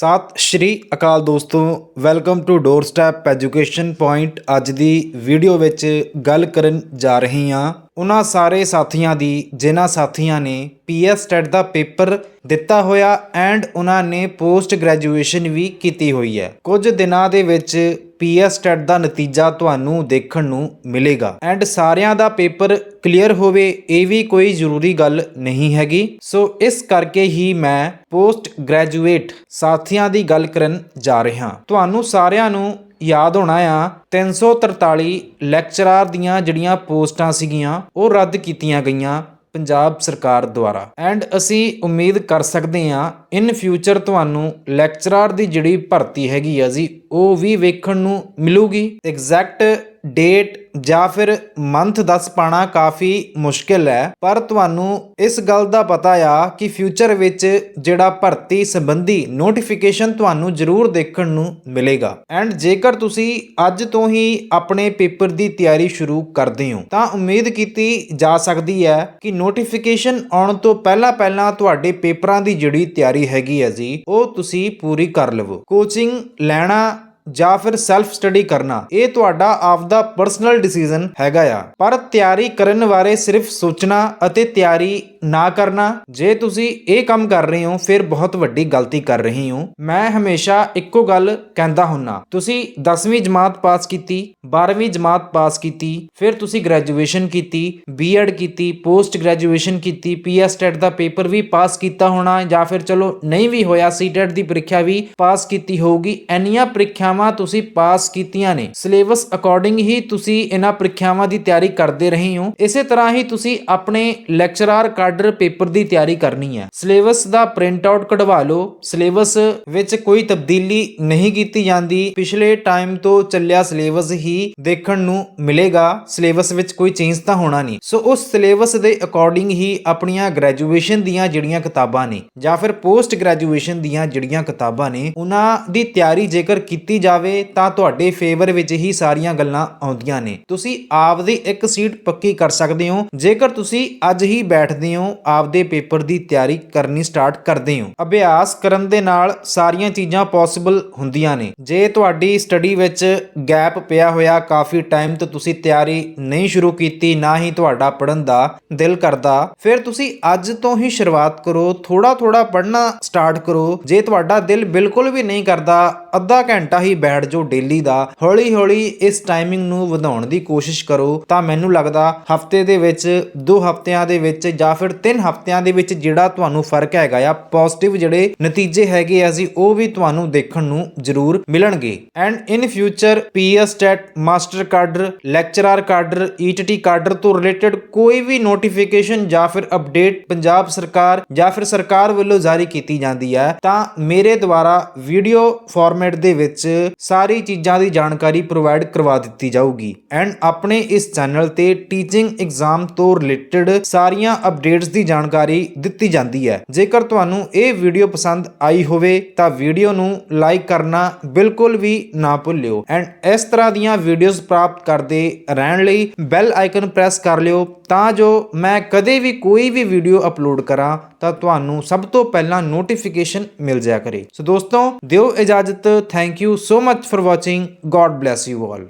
ਸਤਿ ਸ਼੍ਰੀ ਅਕਾਲ ਦੋਸਤੋ welcome to door step education point ਅੱਜ ਦੀ ਵੀਡੀਓ ਵਿੱਚ ਗੱਲ ਕਰਨ ਜਾ ਰਹੀ ਹਾਂ। ਉਹਨਾਂ ਸਾਰੇ ਸਾਥੀਆਂ ਦੀ, ਜਿਨ੍ਹਾਂ ਸਾਥੀਆਂ ਨੇ ਪੀਐਸ ਟੈਟ ਦਾ ਪੇਪਰ ਦਿੱਤਾ ਹੋਇਆ ਐਂਡ ਉਹਨਾਂ ਨੇ ਪੋਸਟ ਗ੍ਰੈਜੂਏਸ਼ਨ ਵੀ ਕੀਤੀ ਹੋਈ ਹੈ। ਕੁਝ ਦਿਨਾਂ ਦੇ ਵਿੱਚ ਪੀਐਸ ਟੈਟ ਦਾ ਨਤੀਜਾ ਤੁਹਾਨੂੰ ਦੇਖਣ ਨੂੰ ਮਿਲੇਗਾ। ਐਂਡ ਸਾਰਿਆਂ ਦਾ ਪੇਪਰ ਕਲੀਅਰ ਹੋਵੇ, ਇਹ ਵੀ ਕੋਈ ਜ਼ਰੂਰੀ ਗੱਲ ਨਹੀਂ ਹੈਗੀ। ਸੋ ਇਸ ਕਰਕੇ ਹੀ ਮੈਂ ਪੋਸਟ ਗ੍ਰੈਜੂਏਟ ਸਾਥੀਆਂ ਦੀ ਗੱਲ ਕਰਨ ਜਾ ਰਿਹਾ। ਤੁਹਾਨੂੰ ਸਾਰਿਆਂ ਨੂੰ ਯਾਦ ਹੋਣਾ ਆ 343 ਲੈਕਚਰਾਰ ਦੀਆਂ ਜਿਹੜੀਆਂ ਪੋਸਟਾਂ ਸੀਗੀਆਂ, ਉਹ ਰੱਦ ਕੀਤੀਆਂ ਗਈਆਂ ਪੰਜਾਬ ਸਰਕਾਰ ਦੁਆਰਾ। ਐਂਡ ਅਸੀਂ ਉਮੀਦ ਕਰ ਸਕਦੇ ਹਾਂ, ਇਨ ਫਿਊਚਰ ਤੁਹਾਨੂੰ ਲੈਕਚਰਾਰ ਦੀ ਜਿਹੜੀ ਭਰਤੀ ਹੈਗੀ ਆ ਜੀ, ਉਹ ਵੀ ਵੇਖਣ ਨੂੰ ਮਿਲੂਗੀ। ਐਗਜ਼ੈਕਟ ਡੇਟ ਜਾਂ ਫਿਰ ਮੰਥ ਦੱਸ ਪਾਣਾ ਕਾਫੀ ਮੁਸ਼ਕਿਲ ਹੈ। ਪਰ ਤੁਹਾਨੂੰ ਇਸ ਗੱਲ ਦਾ ਪਤਾ ਆ ਕਿ ਫਿਊਚਰ ਵਿੱਚ ਜਿਹੜਾ ਭਰਤੀ ਸੰਬੰਧੀ ਨੋਟੀਫਿਕੇਸ਼ਨ ਤੁਹਾਨੂੰ ਜ਼ਰੂਰ ਦੇਖਣ ਨੂੰ ਮਿਲੇਗਾ। ਐਂਡ ਜੇਕਰ ਤੁਸੀਂ ਅੱਜ ਤੋਂ ਹੀ ਆਪਣੇ ਪੇਪਰ ਦੀ ਤਿਆਰੀ ਸ਼ੁਰੂ ਕਰਦੇ ਹੋ, ਤਾਂ ਉਮੀਦ ਕੀਤੀ ਜਾ ਸਕਦੀ ਹੈ ਕਿ ਨੋਟੀਫਿਕੇਸ਼ਨ ਆਉਣ ਤੋਂ ਪਹਿਲਾਂ ਪਹਿਲਾਂ ਤੁਹਾਡੇ ਪੇਪਰਾਂ ਦੀ ਜਿਹੜੀ ਤਿਆਰੀ ਹੈਗੀ ਹੈ ਜੀ, ਉਹ ਤੁਸੀਂ ਪੂਰੀ ਕਰ ਲਵੋ। ਕੋਚਿੰਗ ਲੈਣਾ ਜਾਂ ਫਿਰ ਸੈਲਫ ਸਟੱਡੀ ਕਰਨਾ। ਇਹ ਤੁਹਾਡਾ ਆਪਦਾ ਪਰਸਨਲ ਡਿਸੀਜਨ ਹੈਗਾ ਆ। ਪਰ ਤਿਆਰੀ ਕਰਨ ਬਾਰੇ ਸਿਰਫ ਸੋਚਣਾ ਅਤੇ ਤਿਆਰੀ ਨਾ ਕਰਨਾ, ਜੇ ਤੁਸੀਂ ਇਹ ਕੰਮ ਕਰ ਰਹੇ ਹੋ, ਫਿਰ ਬਹੁਤ ਵੱਡੀ ਗਲਤੀ ਕਰ ਰਹੇ ਹੋ। ਮੈਂ ਹਮੇਸ਼ਾ ਇੱਕੋ ਗੱਲ ਕਹਿੰਦਾ ਹੁੰਨਾ। ਤੁਸੀਂ 10ਵੀਂ ਜਮਾਤ ਪਾਸ ਕੀਤੀ 12ਵੀਂ ਜਮਾਤ ਪਾਸ ਕੀਤੀ, ਫਿਰ ਤੁਸੀਂ ਗ੍ਰੈਜੂਏਸ਼ਨ ਕੀਤੀ ਬੀਐਡ ਕੀਤੀ ਪੋਸਟ ਗ੍ਰੈਜੂਏਸ਼ਨ ਕੀਤੀ ਪੀਐਸ ਟੈਟ ਦਾ ਪੇਪਰ ਵੀ ਪਾਸ ਕੀਤਾ ਹੋਣਾ, ਜਾਂ ਫਿਰ ਚਲੋ ਨਹੀਂ ਵੀ ਹੋਇਆ ਸੀਟੈਟ ਦੀ ਪ੍ਰੀਖਿਆ ਵੀ ਪਾਸ ਕੀਤੀ ਹੋਊਗੀ ਐਨੀਆਂ ਪ੍ਰੀਖਿਆਵਾਂ ਤੁਸੀਂ ਪਾਸ ਕੀਤੀਆਂ ਨੇ। ਸਿਲੇਬਸ ਅਕੋਰਡਿੰਗ ਹੀ ਤੁਸੀਂ ਇਹਨਾਂ ਪ੍ਰੀਖਿਆਵਾਂ ਦੀ ਤਿਆਰੀ ਕਰਦੇ ਰਹੇ ਹੋ। ਇਸੇ ਤਰ੍ਹਾਂ ਹੀ ਤੁਸੀਂ ਆਪਣੇ ਲੈਕਚਰਾਰ ਕਾਡਰ ਪੇਪਰ ਦੀ ਤਿਆਰੀ ਕਰਨੀ ਹੈ। ਸਿਲੇਬਸ ਦਾ ਪ੍ਰਿੰਟ ਆਊਟ ਕਢਵਾ ਲਓ। ਸਿਲੇਬਸ ਵਿੱਚ ਕੋਈ ਤਬਦੀਲੀ ਨਹੀਂ ਕੀਤੀ ਜਾਂਦੀ। ਪਿਛਲੇ ਟਾਈਮ ਤੋਂ ਚੱਲਿਆ ਸਿਲੇਬਸ ਹੀ ਦੇਖਣ ਨੂੰ ਮਿਲੇਗਾ। ਸਿਲੇਬਸ ਵਿੱਚ ਕੋਈ ਚੇਂਜ ਤਾਂ ਹੋਣਾ ਨਹੀਂ। ਸੋ ਉਸ ਸਿਲੇਬਸ ਦੇ ਅਕੋਰਡਿੰਗ ਹੀ ਆਪਣੀਆਂ ਗ੍ਰੈਜੂਏਸ਼ਨ ਦੀਆਂ ਜਿਹੜੀਆਂ ਕਿਤਾਬਾਂ ਨੇ ਜਾਂ ਫਿਰ ਪੋਸਟ ਗ੍ਰੈਜੂਏਸ਼ਨ ਦੀਆਂ ਜਿਹੜੀਆਂ ਕਿਤਾਬਾਂ ਨੇ, ਉਹਨਾਂ ਦੀ ਤਿਆਰੀ ਜੇਕਰ ਕੀਤੀ ਜਾਵੇ ਤਾਂ ਤੁਹਾਡੇ ਫੇਵਰ ਵਿੱਚ ਹੀ ਸਾਰੀਆਂ ਗੱਲਾਂ ਆਉਂਦੀਆਂ ਨੇ। ਤੁਸੀਂ ਆਪਦੀ ਇੱਕ ਸੀਟ ਪੱਕੀ ਕਰ ਸਕਦੇ ਹੋ। ਜੇਕਰ ਤੁਸੀਂ ਅੱਜ ਹੀ ਬੈਠਦੇ ਹੋ, ਆਪਦੇ ਪੇਪਰ ਦੀ ਤਿਆਰੀ ਕਰਨੀ ਸਟਾਰਟ ਕਰਦੇ ਹੋ। ਅਭਿਆਸ ਕਰਨ ਦੇ ਨਾਲ ਸਾਰੀਆਂ ਚੀਜ਼ਾਂ ਪੋਸੀਬਲ ਹੁੰਦੀਆਂ ਨੇ। ਜੇ ਤੁਹਾਡੀ ਸਟੱਡੀ ਵਿੱਚ ਗੈਪ ਪਿਆ ਹੋਇਆ, ਕਾਫੀ ਟਾਈਮ ਤੋਂ ਤੁਸੀਂ ਤਿਆਰੀ ਨਹੀਂ ਸ਼ੁਰੂ ਕੀਤੀ, ਨਾ ਹੀ ਤੁਹਾਡਾ ਪੜਨ ਦਾ ਦਿਲ ਕਰਦਾ, ਫਿਰ ਤੁਸੀਂ ਅੱਜ ਤੋਂ ਹੀ ਸ਼ੁਰੂਆਤ ਕਰੋ। ਥੋੜਾ ਥੋੜਾ ਪੜਨਾ ਸਟਾਰਟ ਕਰੋ। ਜੇ ਤੁਹਾਡਾ ਦਿਲ ਬਿਲਕੁਲ ਵੀ ਨਹੀਂ ਕਰਦਾ, ਅੱਧਾ ਘੰਟਾ ਹੀ ਬੈਠ ਜਾਓ ਡੇਲੀ ਦਾ ਹੌਲੀ ਹੌਲੀ ਇਸ ਟਾਈਮਿੰਗ ਨੂੰ ਵਧਾਉਣ ਦੀ ਕੋਸ਼ਿਸ਼ ਕਰੋ। ਤਾਂ ਮੈਨੂੰ ਲੱਗਦਾ ਹਫ਼ਤੇ ਦੇ ਵਿੱਚ, ਦੋ ਹਫਤਿਆਂ ਦੇ ਵਿੱਚ ਜਾਂ ਫਿਰ ਤਿੰਨ ਹਫਤਿਆਂ ਦੇ ਵਿੱਚ ਜਿਹੜਾ ਤੁਹਾਨੂੰ ਫ਼ਰਕ ਹੈਗਾ ਆ ਪੋਜ਼ਿਟਿਵ ਜਿਹੜੇ ਨਤੀਜੇ ਹੈਗੇ ਆ ਜੀ, ਉਹ ਵੀ ਤੁਹਾਨੂੰ ਦੇਖਣ ਨੂੰ ਜ਼ਰੂਰ ਮਿਲਣਗੇ। And in future PS TET master cadre lecturer cadre ETT cadre ਤੋਂ ਰਿਲੇਟਡ ਕੋਈ ਵੀ ਨੋਟੀਫਿਕੇਸ਼ਨ ਜਾਂ ਫਿਰ ਅਪਡੇਟ ਪੰਜਾਬ ਸਰਕਾਰ ਜਾਂ ਫਿਰ ਸਰਕਾਰ ਵੱਲੋਂ ਜਾਰੀ ਕੀਤੀ ਜਾਂਦੀ ਹੈ, ਤਾਂ ਮੇਰੇ ਦੁਆਰਾ ਵੀਡੀਓ ਫਾਰਮੈਟ ਦੇ ਵਿੱਚ ਸਾਰੀ ਚੀਜ਼ਾਂ ਦੀ ਜਾਣਕਾਰੀ ਪ੍ਰੋਵਾਈਡ ਕਰਵਾ ਦਿੱਤੀ ਜਾਊਗੀ। ਐਂਡ ਆਪਣੇ ਇਸ ਚੈਨਲ ਤੇ ਟੀਚਿੰਗ ਐਗਜ਼ਾਮ ਤੋਂ ਰਿਲੇਟਡ ਸਾਰੀਆਂ ਅਪਡੇਟਸ ਦੀ ਜਾਣਕਾਰੀ ਦਿੱਤੀ ਜਾਂਦੀ ਹੈ। ਜੇਕਰ ਤੁਹਾਨੂੰ ਇਹ ਵੀਡੀਓ ਪਸੰਦ ਆਈ ਹੋਵੇ, ਤਾਂ ਵੀਡੀਓ ਨੂੰ ਲਾਈਕ ਕਰਨਾ ਬਿਲਕੁਲ ਵੀ ਨਾ ਭੁੱਲਿਓ। ਐਂਡ ਇਸ ਤਰ੍ਹਾਂ ਦੀਆਂ ਵੀਡੀਓਜ਼ ਪ੍ਰਾਪਤ ਕਰਦੇ ਰਹਿਣ ਲਈ ਬੈਲ ਆਈਕਨ ਪ੍ਰੈਸ ਕਰ ਲਿਓ, ਤਾਂ ਜੋ ਮੈਂ ਕਦੇ ਵੀ ਕੋਈ ਵੀ ਵੀਡੀਓ ਅਪਲੋਡ ਕਰਾਂ, ਤਾਂ ਤੁਹਾਨੂੰ ਸਭ ਤੋਂ ਪਹਿਲਾਂ ਨੋਟੀਫਿਕੇਸ਼ਨ ਮਿਲ ਜਾਇਆ ਕਰੇ। ਸੋ ਦੋਸਤੋ, ਦਿਓ ਇਜਾਜ਼ਤ। Thank you so much for watching. God bless you all.